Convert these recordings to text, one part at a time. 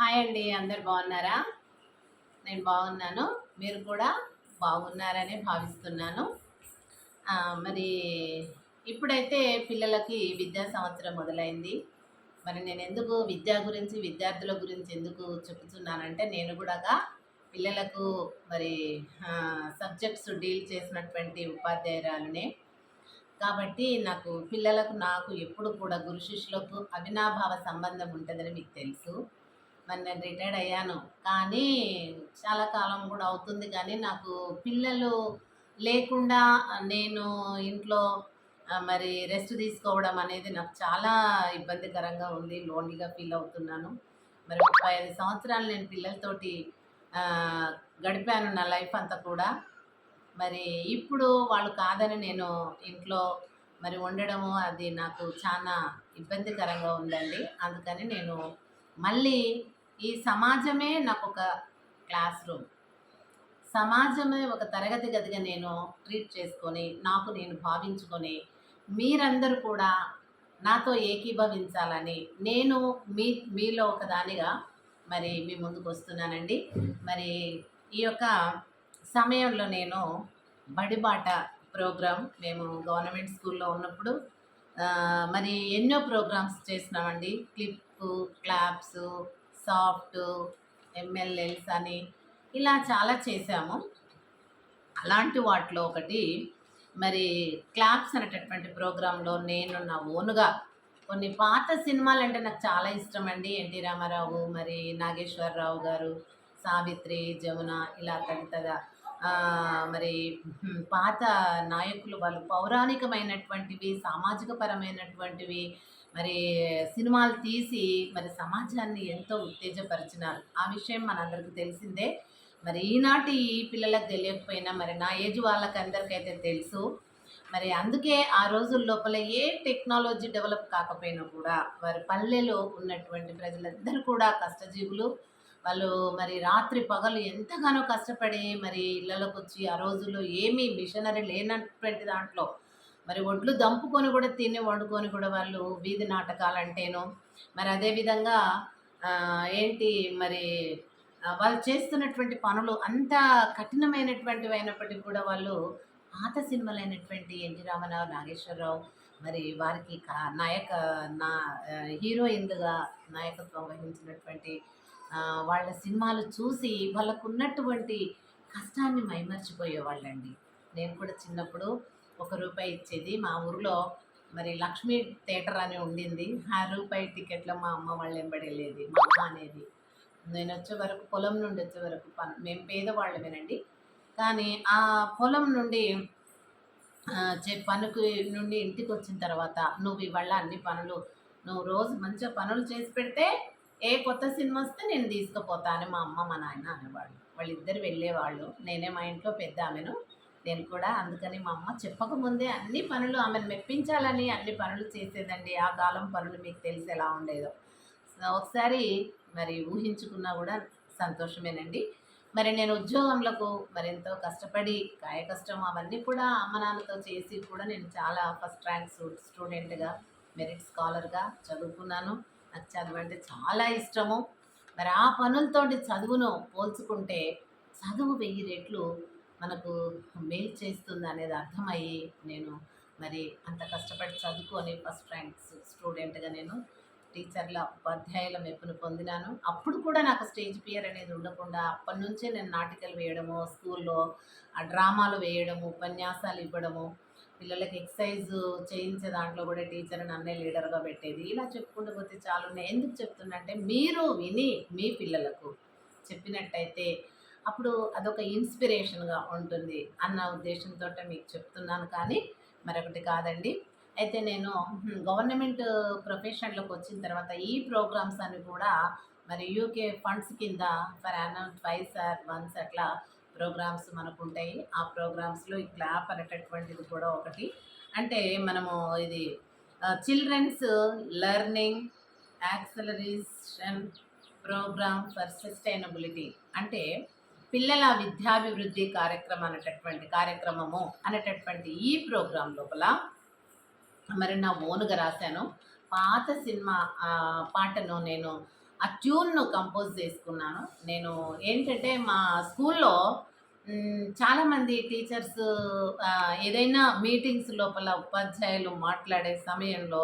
Hi అండి అందరు బాగున్నారా? నేను బాగున్నాను మీరు కూడా బాగున్నారని భావిస్తున్నాను. మరి ఇప్పుడైతే పిల్లలకి విద్యా సంవత్సరం మొదలైంది. మరి నేను ఎందుకు విద్య గురించి విద్యార్థుల గురించి ఎందుకు చెప్తున్నానంటే నేను కూడా పిల్లలకు మరి సబ్జెక్ట్స్ డీల్ చేసినటువంటి ఉపాధ్యాయురాలునే. కాబట్టి నాకు పిల్లలకు నాకు ఎప్పుడు కూడా గురు శిష్యులకు అవినాభావ సంబంధం ఉంటుందని మీకు తెలుసు. మరి నేను రిటైర్డ్ అయ్యాను. కానీ చాలా కాలం కూడా అవుతుంది కానీ నాకు పిల్లలు లేకుండా నేను ఇంట్లో మరి రెస్ట్ తీసుకోవడం అనేది నాకు చాలా ఇబ్బందికరంగా ఉంది లోన్లీగా ఫీల్ అవుతున్నాను. మరి ముప్పై ఐదు సంవత్సరాలు నేను పిల్లలతోటి గడిపాను నా లైఫ్ అంతా కూడా. మరి ఇప్పుడు వాళ్ళు కాదని నేను ఇంట్లో మరి ఉండడము అది నాకు చాలా ఇబ్బందికరంగా ఉందండి. అందుకని నేను మళ్ళీ ఈ సమాజమే నాకు ఒక క్లాస్ రూమ్. సమాజమే ఒక తరగతి గదిగా నేను ట్రీట్ చేసుకొని నాకు నేను భావించుకొని మీరందరూ కూడా నాతో ఏకీభవించాలని నేను మీ మీలో ఒకదానిగా మరి మీ ముందుకు వస్తున్నానండి. మరి ఈ యొక్క సమయంలో నేను బడిబాట ప్రోగ్రాం మేము గవర్నమెంట్ స్కూల్లో ఉన్నప్పుడు మరి ఎన్నో ప్రోగ్రామ్స్ చేసినామండి. క్లిప్ క్లాప్స్ సాఫ్ట్ ఎంఎల్ఎల్స్ అని ఇలా చాలా చేశాము. అలాంటి వాటిలో ఒకటి మరి క్లాప్స్ అనేటటువంటి ప్రోగ్రాంలో నేను నా ఓనుగా కొన్ని పాత సినిమాలు అంటే నాకు చాలా ఇష్టం అండి ఎన్టీ రామారావు మరి నాగేశ్వరరావు గారు సావిత్రి జమున ఇలా తదితర మరి పాత నాయకులు వాళ్ళు పౌరాణికమైనటువంటివి సామాజిక పరమైనటువంటివి మరి సినిమాలు తీసి మరి సమాజాన్ని ఎంతో ఉత్తేజపరిచినారు. ఆ విషయం మనందరికీ తెలిసిందే. మరి ఈనాటి పిల్లలకు తెలియకపోయినా మరి నా ఏజ్ వాళ్ళకి అందరికైతే తెలుసు. మరి అందుకే ఆ రోజుల లోపల ఏ టెక్నాలజీ డెవలప్ కాకపోయినా కూడా వారి పల్లెలో ఉన్నటువంటి ప్రజలందరూ కూడా కష్టజీవులు. వాళ్ళు మరి రాత్రి పగలు ఎంతగానో కష్టపడి మరి ఇళ్ళలోకి వచ్చి ఆ రోజుల్లో ఏమీ మిషనరీ లేనటువంటి దాంట్లో మరి ఒడ్లు దంపుకొని కూడా తిని వండుకొని కూడా వాళ్ళు వీధి నాటకాలు అంటేను మరి అదేవిధంగా ఏంటి మరి వాళ్ళు చేస్తున్నటువంటి పనులు అంత కఠినమైనటువంటివి అయినప్పటికీ కూడా వాళ్ళు పాత సినిమాలైనటువంటి ఎన్టీ రామారావు నాగేశ్వరరావు మరి వారికి నాయక నా హీరోయిన్లుగా హీరోయిన్గా నాయకత్వం వహించినటువంటి వాళ్ళ సినిమాలు చూసి వాళ్ళకున్నటువంటి కష్టాన్ని మైమర్చిపోయేవాళ్ళండి. నేను కూడా చిన్నప్పుడు ఒక రూపాయి ఇచ్చేది. మా ఊరిలో మరి లక్ష్మీ థియేటర్ అని ఉండింది. ఆ రూపాయి టికెట్లో మా అమ్మ వాళ్ళు వెంబడేది మా అమ్మ అనేది. నేను వచ్చే వరకు పొలం నుండి వచ్చే వరకు పని మేము పేదవాళ్ళమేనండి. కానీ ఆ పొలం నుండి చే పనుకు నుండి ఇంటికి వచ్చిన తర్వాత నువ్వు ఇవాళ అన్ని పనులు నువ్వు రోజు మంచిగా పనులు చేసి పెడితే ఏ కొత్త సినిమా వస్తే నేను తీసుకుపోతాను మా అమ్మ మా నాయన అనేవాళ్ళు. వాళ్ళిద్దరు వెళ్ళేవాళ్ళు. నేనే మా ఇంట్లో పెద్ద ఆమెను. నేను కూడా అందుకని మా అమ్మ చెప్పకముందే అన్ని పనులు ఆమెను మెప్పించాలని అన్ని పనులు చేసేదండి. ఆ కాలం పనులు మీకు తెలిసి ఎలా ఉండేదో. ఒకసారి మరి ఊహించుకున్నా కూడా సంతోషమేనండి. మరి నేను ఉద్యోగంలకు మరెంతో కష్టపడి కాయ కష్టం అవన్నీ కూడా అమ్మ నాన్నతో చేసి కూడా నేను చాలా ఫస్ట్ ర్యాంక్ స్టూడెంట్గా మెరిట్ స్కాలర్గా చదువుకున్నాను. నాకు చదువు అంటే చాలా ఇష్టము. మరి ఆ పనులతోటి చదువును పోల్చుకుంటే చదువు వెయ్యి రెట్లు మనకు మేలు చేస్తుంది అనేది అర్థమయ్యి నేను మరి అంత కష్టపడి చదువుకొని ఫస్ట్ ర్యాంక్స్ స్టూడెంట్గా నేను టీచర్ల ఉపాధ్యాయుల మెప్పును పొందినాను. అప్పుడు కూడా నాకు స్టేజ్ పియర్ అనేది ఉండకుండా అప్పటి నుంచే నేను నాటికలు వేయడము స్కూల్లో ఆ డ్రామాలు వేయడము ఉపన్యాసాలు ఇవ్వడము పిల్లలకి ఎక్సర్సైజ్ చేయించే దాంట్లో కూడా టీచర్ నన్నే లీడర్గా పెట్టేది. ఇలా చెప్పుకుంటూ పోతే చాలు. నేను ఎందుకు చెప్తున్నంటే మీరు విని మీ పిల్లలకు చెప్పినట్టయితే అప్పుడు అదొక ఇన్స్పిరేషన్గా ఉంటుంది అన్న ఉద్దేశంతో మీకు చెప్తున్నాను కానీ మరొకటి కాదండి. అయితే నేను గవర్నమెంట్ ప్రొఫెషన్లోకి వచ్చిన తర్వాత ఈ ప్రోగ్రామ్స్ అని కూడా మరి యూకే ఫండ్స్ కింద for annual twice or once అట్లా ప్రోగ్రామ్స్ మనకు ఉంటాయి ఆ ప్రోగ్రామ్స్లో ఈ క్లాప్ అనేటటువంటిది కూడా ఒకటి. అంటే మనము ఇది children's learning acceleration programme for sustainability. అంటే పిల్లల విద్యాభివృద్ధి కార్యక్రమం అనేటటువంటి కార్యక్రమము అనేటటువంటి ఈ ప్రోగ్రాం లోపల మరి నా ఓనుగా రాశాను. పాత సినిమా పాటను నేను ఆ ట్యూన్ను కంపోజ్ చేసుకున్నాను. నేను ఏంటంటే మా స్కూల్లో చాలామంది టీచర్స్ ఏదైనా మీటింగ్స్ లోపల ఉపాధ్యాయులు మాట్లాడే సమయంలో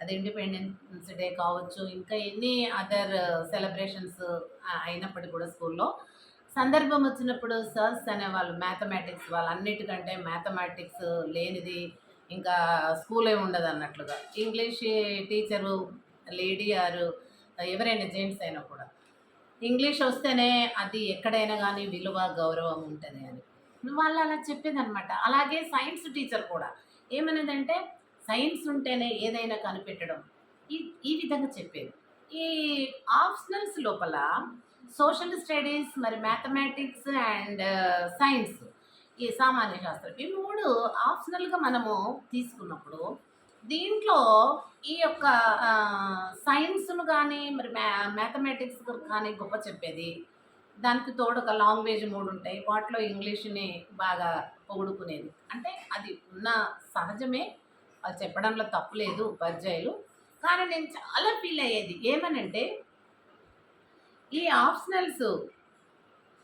అది ఇండిపెండెన్స్ డే కావచ్చు ఇంకా ఎన్ని అదర్ సెలబ్రేషన్స్ అయినప్పటికీ కూడా స్కూల్లో సందర్భం వచ్చినప్పుడు సర్స్ అనేవాళ్ళు మ్యాథమెటిక్స్ వాళ్ళు అన్నిటికంటే మ్యాథమెటిక్స్ లేనిది ఇంకా స్కూలే ఉండదు అన్నట్లుగా. ఇంగ్లీష్ టీచరు లేడీ ఆరు ఎవరైనా జెంట్స్ అయినా కూడా. ఇంగ్లీష్ వస్తేనే అది ఎక్కడైనా కానీ విలువ గౌరవం ఉంటుంది అని. వాళ్ళు అలా చెప్పేదన్నమాట. అలాగే సైన్స్ టీచర్ కూడా ఏమనేదంటే సైన్స్ ఉంటేనే ఏదైనా కనిపెట్టడం. ఈ ఈ విధంగా చెప్పేది. ఈ ఆప్షనల్స్ లోపల సోషల్ స్టడీస్ మరి మ్యాథమెటిక్స్ అండ్ సైన్స్ ఈ సామాన్య శాస్త్రం. ఈ మూడు ఆప్షనల్గా మనము తీసుకున్నప్పుడు దీంట్లో ఈ యొక్క సైన్స్ను కానీ మరి మ్యా మ్యాథమెటిక్స్ కానీ గొప్ప చెప్పేది. దానికి తోడు ఒక లాంగ్వేజ్ మూడు ఉంటాయి. వాటిలో ఇంగ్లీష్ని బాగా పొగుడుకునేది. అంటే అది ఉన్న సహజమే. అది చెప్పడంలో తప్పులేదు ఉపాధ్యాయులు. కానీ నేను చాలా ఫీల్ అయ్యేది. ఏమనంటే ఈ ఆప్షనల్స్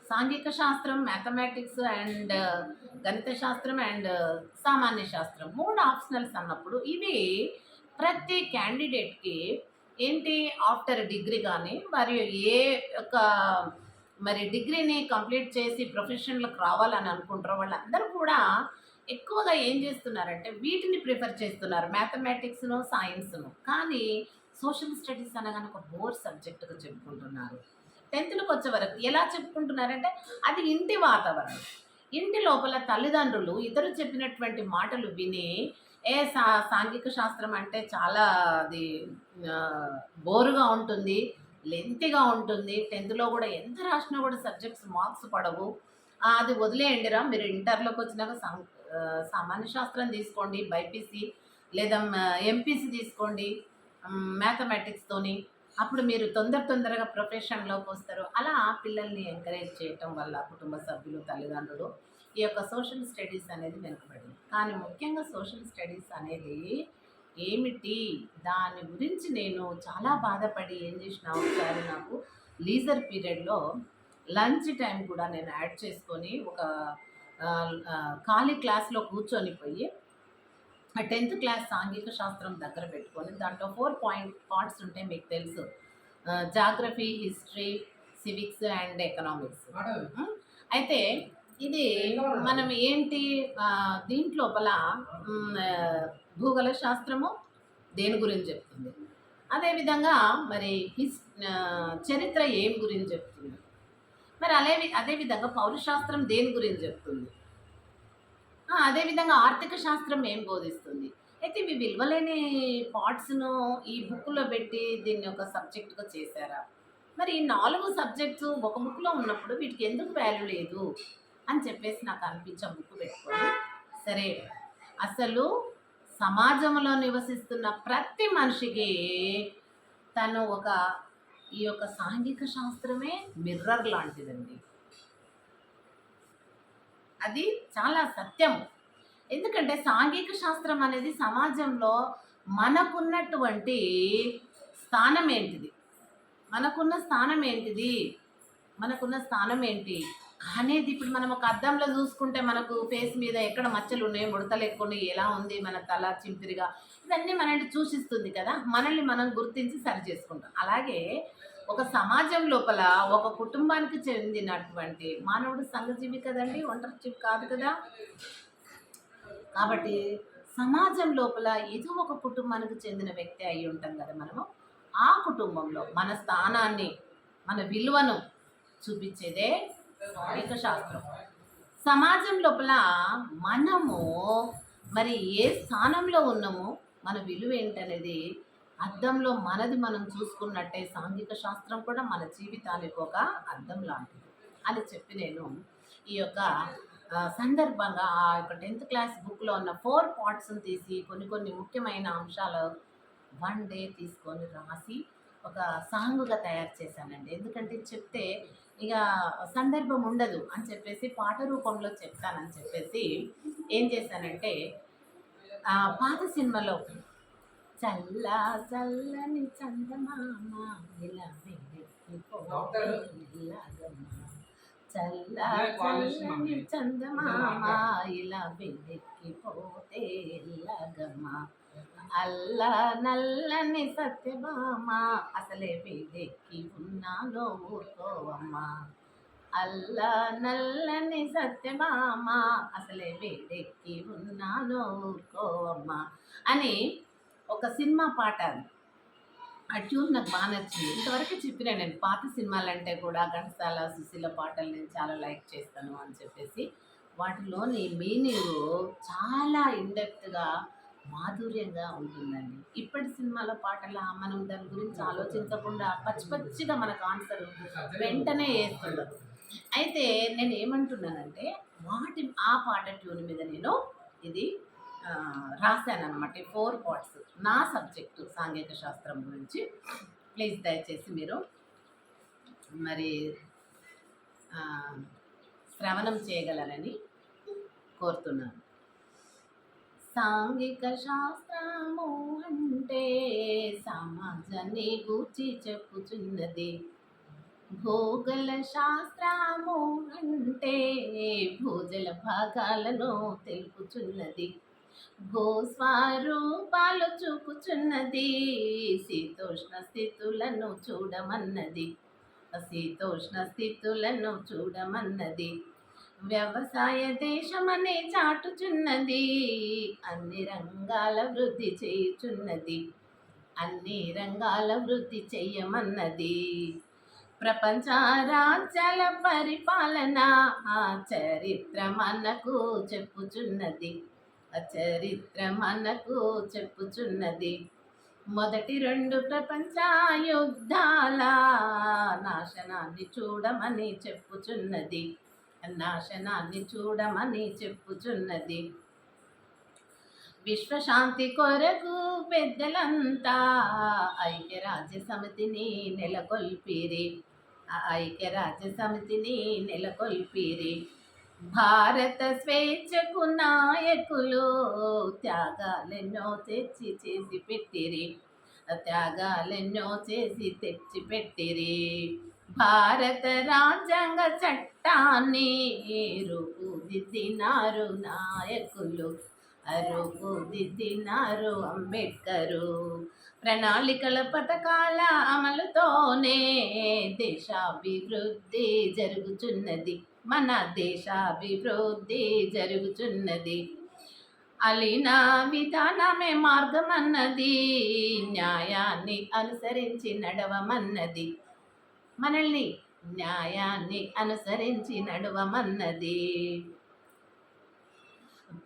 సాంఘిక శాస్త్రం మ్యాథమెటిక్స్ అండ్ గణిత శాస్త్రం అండ్ సామాన్య శాస్త్రం మూడు ఆప్షనల్స్ అన్నప్పుడు ఇవి ప్రతి క్యాండిడేట్కి ఏంటి? ఆఫ్టర్ డిగ్రీ కానీ మరియు ఏ యొక్క మరి డిగ్రీని కంప్లీట్ చేసి ప్రొఫెషన్లకు రావాలని అనుకుంటారు వాళ్ళందరూ కూడా ఎక్కువగా ఏం చేస్తున్నారంటే వీటిని ప్రిఫర్ చేస్తున్నారు మ్యాథమెటిక్స్ను సైన్స్ను. కానీ సోషల్ స్టడీస్ అనగానే ఒక బోర్ సబ్జెక్టుగా చెప్పుకుంటున్నారు. టెన్త్లకు వచ్చే వరకు ఎలా చెప్పుకుంటున్నారంటే అది ఇంటి వాతావరణం. ఇంటి లోపల తల్లిదండ్రులు ఇతరులు చెప్పినటువంటి మాటలు విని ఏ సా సాంఘిక శాస్త్రం అంటే చాలా అది బోరుగా ఉంటుంది లెంతిగా ఉంటుంది. టెన్త్లో కూడా ఎంత రాసినా కూడా సబ్జెక్ట్స్ మార్క్స్ పడవు. అది వదిలేయండిరా మీరు ఇంటర్లోకి వచ్చినాక సం- సామాన్య శాస్త్రం తీసుకోండి బైపీసీ లేదా ఎంపీసీ తీసుకోండి. మ్యాథమెటిక్స్తోని అప్పుడు మీరు తొందర తొందరగా ప్రొఫెషన్లోకి వస్తారు. అలా పిల్లల్ని ఎంకరేజ్ చేయటం వల్ల కుటుంబ సభ్యులు తల్లిదండ్రులు ఈ యొక్క సోషల్ స్టడీస్ అనేది వెనుకబడింది. కానీ ముఖ్యంగా సోషల్ స్టడీస్ అనేది ఏమిటి? దాని గురించి నేను చాలా బాధపడి ఏం చేసిన ఒకసారి నాకు లీజర్ పీరియడ్లో లంచ్ టైం కూడా నేను యాడ్ చేసుకొని ఒక ఖాళీ క్లాస్లో కూర్చొని పోయి టెన్త్ క్లాస్ సాంఘిక శాస్త్రం దగ్గర పెట్టుకొని దాంట్లో ఫోర్ పాయింట్ పార్ట్స్ ఉంటాయి మీకు తెలుసు. Geography history civics and economics. అయితే ఇది మనం ఏంటి? దీంట్లోపల భూగోళ శాస్త్రము దేని గురించి చెప్తుంది? అదేవిధంగా మరి హిస్ చరిత్ర ఏం గురించి చెప్తుంది? మరి అదే అదేవిధంగా పౌరశాస్త్రం దేని గురించి చెప్తుంది? అదేవిధంగా ఆర్థిక శాస్త్రం ఏం బోధిస్తుంది? అయితే ఇవి విలువలేని పార్ట్స్ను ఈ బుక్లో పెట్టి దీన్ని ఒక సబ్జెక్టుగా చేశారా? మరి ఈ నాలుగు సబ్జెక్ట్స్ ఒక బుక్లో ఉన్నప్పుడు వీటికి ఎందుకు వాల్యూ లేదు? అని చెప్పేసి నాకు అనిపించే బుక్ పెట్టుకోండి సరే అసలు సమాజంలో నివసిస్తున్న ప్రతి మనిషికి తను ఒక ఈ యొక్క సాంఘిక శాస్త్రమే మిర్రర్ లాంటిదండి. అది చాలా సత్యం. ఎందుకంటే సాంఘిక శాస్త్రం అనేది సమాజంలో మనకున్నటువంటి స్థానం ఏంటిది మనకున్న స్థానం ఏంటిది మనకున్న స్థానం ఏంటి అనేది ఇప్పుడు మనం ఒక అద్దంలో చూసుకుంటే మనకు ఫేస్ మీద ఎక్కడ మచ్చలు ఉన్నాయి ముడతలు ఎక్కువ ఉన్నాయి ఎలా ఉంది మన తల చింపిరిగా ఇవన్నీ మనల్ని సూచిస్తుంది కదా. మనల్ని మనం గుర్తించి సరి చేసుకుంటాం. అలాగే ఒక సమాజం లోపల ఒక కుటుంబానికి చెందినటువంటి మానవుడు సంఘజీవి కదండి ఒంటరి కాదు కదా. కాబట్టి సమాజం లోపల ఏదో ఒక కుటుంబానికి చెందిన వ్యక్తి అయి ఉంటాం కదా మనము. ఆ కుటుంబంలో మన స్థానాన్ని మన విలువను చూపించేదే సాంఘిక శాస్త్రం. సమాజం లోపల మనము మరి ఏ స్థానంలో ఉన్నామో? మన విలువ ఏంటనేది అద్దంలో మనది మనం చూసుకున్నట్టే సాంఘిక శాస్త్రం కూడా మన జీవితానికి ఒక అద్దం లాంటిది. అని చెప్పి నేను ఈ యొక్క సందర్భంగా ఆ యొక్క టెన్త్ క్లాస్ బుక్లో ఉన్న ఫోర్ పార్ట్స్ని తీసి కొన్ని కొన్ని ముఖ్యమైన అంశాలు వన్ డే తీసుకొని రాసి ఒక సాంగుగా తయారు చేశానండి. ఎందుకంటే చెప్తే ఇక సందర్భం ఉండదు అని చెప్పేసి పాట రూపంలో చెప్తానని చెప్పేసి ఏం చేశానంటే పాత సినిమాలో చల్ల చల్లని చందమామ ఇలా చల్ల చల్లని చందమామ ఇలా వెనక్కిపోతే ఎల్లగమ్మ. అల్ల నల్లని సత్యభామ అసలే వేదెక్కి ఉన్నాను ఊరుకోవమ్మా అల్లా నల్లని సత్యమామ అసలే వేడెక్కి ఉన్నాను ఊరుకోవమ్మా అని ఒక సినిమా పాట ఆ ట్యూన్ నాకు బాగా నచ్చింది. ఇంతవరకు చెప్పిన నేను పాత సినిమాలంటే కూడా ఘంటసాల సుశీల పాటలు నేను చాలా లైక్ చేస్తాను అని చెప్పేసి వాటిలోని మీనింగ్ చాలా ఇండెప్త్గా మాధుర్యంగా ఉంటుందండి. ఇప్పటి సినిమాల పాటల మనం దాని గురించి ఆలోచించకుండా పచ్చి పచ్చిగా మనకు ఆన్సర్ వెంటనే వేస్తుండదు అయితే నేను ఏమంటున్నానంటే వాటి ఆ పాట ట్యూన్ మీద నేను ఇది రాశానమాట అనమాట ఫోర్ పార్ట్స్. నా సబ్జెక్టు సాంఘిక శాస్త్రం గురించి. ప్లీజ్ దయచేసి మీరు మరి శ్రవణం చేయగలరని కోరుతున్నాను. సాంఘిక శాస్త్రము అంటే సమాజాన్ని గూర్చి చెప్పుచున్నది. భూగోళ శాస్త్రము అంటే భూజల భాగాలను తెలుపుచున్నది. భూస్వరూపాలు చూపుచున్నది. శీతోష్ణ స్థితులను చూడమన్నది. శీతోష్ణ స్థితులను చూడమన్నది. వ్యవసాయ దేశమనే చాటుచున్నది. అన్ని రంగాల వృద్ధి చేయుచున్నది. అన్ని రంగాల వృద్ధి చెయ్యమన్నది ప్రపంచ రాజ్యాల పరిపాలన ఆ చరిత్ర మనకు చెప్పుచున్నది. ఆ చరిత్ర మనకు చెప్పుచున్నది. మొదటి రెండు ప్రపంచ యుద్ధాల నాశనాన్ని చూడమని చెప్పుచున్నది. నాశనాన్ని చూడమని చెప్పుచున్నది. విశ్వశాంతి కొరకు పెద్దలంతా ఐక్యరాజ్య సమితిని నెలకొల్పిరి. ఐక్యరాజ్య సమితిని నెలకొల్పిరి. భారత స్వేచ్ఛకు నాయకులు త్యాగాలెన్నో తెచ్చి చేసి పెట్టిరి. త్యాగాలెన్నో చేసి తెచ్చి పెట్టిరి. భారత రాజ్యాంగ చట్టాన్ని రూపుదిద్దినారు నాయకులు. రూపుదిద్దినారు అంబేద్కరు. ప్రణాళికల పథకాల అమలుతోనే దేశాభివృద్ధి జరుగుతున్నది మన దేశాభివృద్ధి జరుగుతున్నది అలీనా విధానమే మార్గమన్నది. న్యాయాన్ని అనుసరించి నడవమన్నది. మనల్ని న్యాయాన్ని అనుసరించి నడవమన్నది.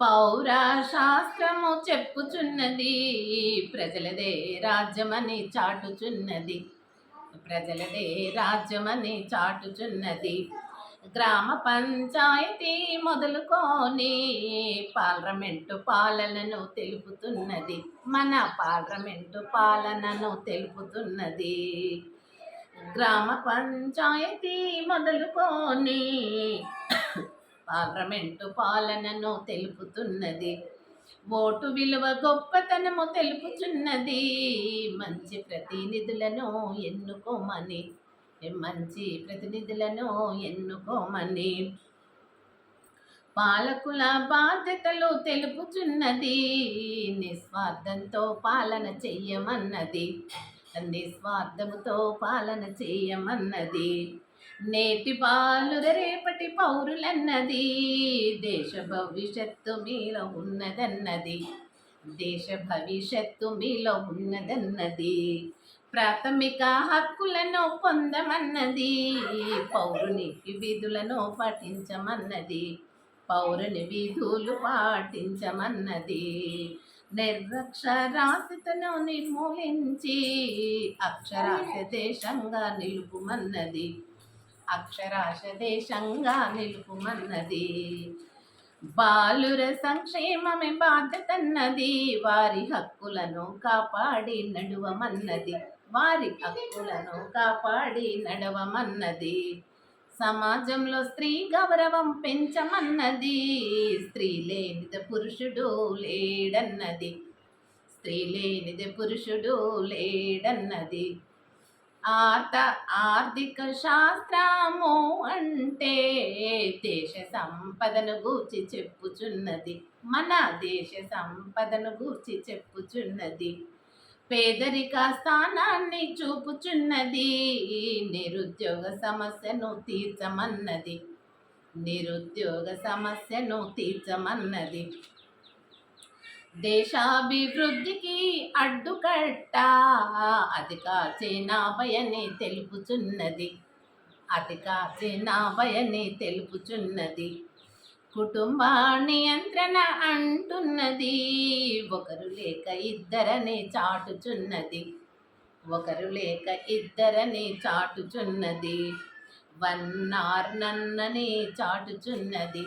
పౌర శాస్త్రము చెప్పుచున్నది ప్రజలదే రాజ్యమని చాటుచున్నది. ప్రజలదే రాజ్యమని చాటుచున్నది. గ్రామ పంచాయతీ మొదలుకొని పార్లమెంటు పాలనను తెలుపుతున్నది. మన పార్లమెంటు పాలనను తెలుపుతున్నది. గ్రామ పంచాయతీ మొదలుకొని పార్లమెంటు పాలనను తెలుపుతున్నది. ఓటు విలువ గొప్పతనము తెలుపుచున్నది మంచి ప్రతినిధులను ఎన్నుకోమని మంచి ప్రతినిధులను ఎన్నుకోమని పాలకుల బాధ్యతలు తెలుపుచున్నది నిస్వార్థంతో పాలన చెయ్యమన్నది నిస్వార్థముతో పాలన చేయమన్నది. నేటి బాలుర రేపటి పౌరులన్నది దేశ భవిష్యత్తు మీలో ఉన్నదన్నది. దేశ భవిష్యత్తు మీలో ఉన్నదన్నది. ప్రాథమిక హక్కులను పొందమన్నది. పౌరునికి విధులను పాటించమన్నది. పౌరుని విధులు పాటించమన్నది. నిర్లక్షరాస్యతను నిర్మూలించి అక్షరాస్య దేశంగా నిలుపుమన్నది. అక్షరాశ దేశంగా నిలుపుమన్నది. బాలుర సంక్షేమమే బాధ్యతన్నది. వారి హక్కులను కాపాడి నడువమన్నది. వారి హక్కులను కాపాడి నడవమన్నది. సమాజంలో స్త్రీ గౌరవం పెంచమన్నది. స్త్రీ లేనిది పురుషుడు లేడన్నది. స్త్రీ లేనిది పురుషుడు లేడన్నది. ఆర్త ఆర్థిక శాస్త్రము అంటే దేశ సంపదను గూర్చి చెప్పుచున్నది. మన దేశ సంపదను గూర్చి చెప్పుచున్నది. పేదరిక స్థానాన్ని చూపుచున్నది. నిరుద్యోగ సమస్యను తీర్చమన్నది. నిరుద్యోగ సమస్యను తీర్చమన్నది. దేశాభివృద్ధికి అడ్డుకట్ట. అధిక భయని తెలుపుచున్నది. అధిక భయని తెలుపుచున్నది. కుటుంబ నియంత్రణ అంటున్నది. ఒకరు లేక ఇద్దరని చాటుచున్నది. ఒకరు లేక ఇద్దరని చాటుచున్నది. వన్నార్ నన్నని చాటుచున్నది.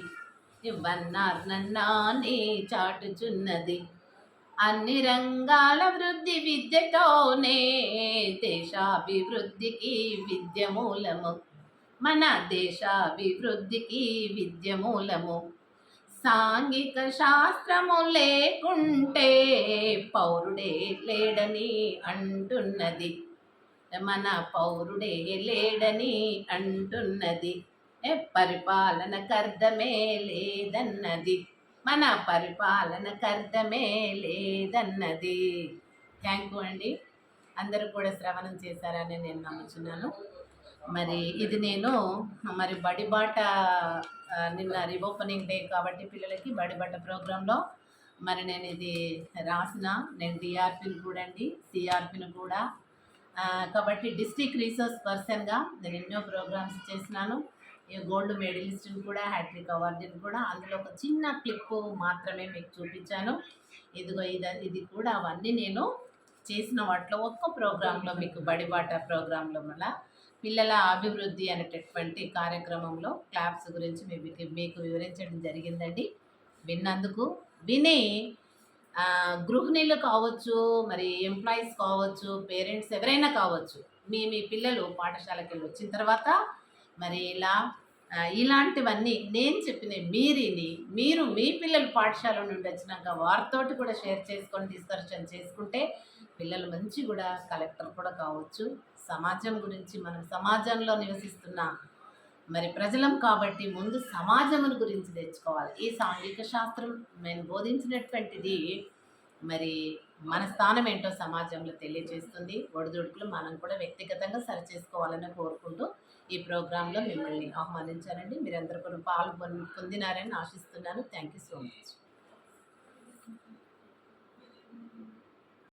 వన్నార్ నన్నానే చాటుచున్నది. అన్ని రంగాల వృద్ధి విద్యతోనే దేశాభివృద్ధికి విద్య మూలము. మన దేశాభివృద్ధికి విద్య మూలము. సాంఘిక శాస్త్రము లేకుంటే పౌరుడే లేడని అంటున్నది. మన పౌరుడే లేడని అంటున్నది. పరిపాలనకర్ధమే లేదన్నది. మన పరిపాలనకర్ధమే లేదన్నది. థ్యాంక్ యూ అండి. అందరూ కూడా శ్రవణం చేశారని నేను నమ్ముచున్నాను. మరి ఇది నేను మరి బడిబాట నిన్న రిఓపెనింగ్ డే కాబట్టి పిల్లలకి బడిబాట ప్రోగ్రాంలో మరి నేను ఇది రాసిన. నేను డిఆర్పిని కూడా అండి సిఆర్పిని కూడా. కాబట్టి డిస్ట్రిక్ట్ రీసోర్స్ పర్సన్గా నేను ఎన్నో ప్రోగ్రామ్స్ చేసినాను. గోల్డ్ మెడలిస్ట్ని కూడా హ్యాట్రిక్ అవార్డుని కూడా అందులో ఒక చిన్న క్లిప్ మాత్రమే మీకు చూపించాను. ఇదిగో ఇది ఇది కూడా అవన్నీ నేను చేసిన వాటిలో ఒక్క ప్రోగ్రాంలో మీకు బడిబాట ప్రోగ్రాంలో మళ్ళా పిల్లల అభివృద్ధి అనేటటువంటి కార్యక్రమంలో క్లాప్స్ గురించి మీకు మీకు వివరించడం జరిగిందండి. విన్నందుకు. విని గృహిణీలు కావచ్చు మరి ఎంప్లాయీస్ కావచ్చు పేరెంట్స్ ఎవరైనా కావచ్చు మీ మీ పిల్లలు పాఠశాలకి వెళ్ళి వచ్చిన తర్వాత మరి ఇలా ఇలాంటివన్నీ నేను చెప్పిన మీరిని మీరు మీ పిల్లలు పాఠశాల నుండి వచ్చినాక వారితోటి కూడా షేర్ చేసుకొని డిస్కషన్ చేసుకుంటే పిల్లలు మంచి కూడా కలెక్టర్ కూడా కావచ్చు. సమాజం గురించి మనం సమాజంలో నివసిస్తున్న మరి ప్రజలం కాబట్టి ముందు సమాజమును గురించి తెచ్చుకోవాలి ఈ సాంఘిక శాస్త్రం నేను బోధించినటువంటిది మరి మన స్థానం ఏంటో సమాజంలో తెలియజేస్తుంది. ఒడిదుడుకులు మనం కూడా వ్యక్తిగతంగా సరి చేసుకోవాలని కోరుకుంటూ ఈ ప్రోగ్రాంలో మిమ్మల్ని ఆహ్వానించానండి మీరందరూ కూడా పాల్గొని పొందినారని ఆశిస్తున్నాను. Thank you so much.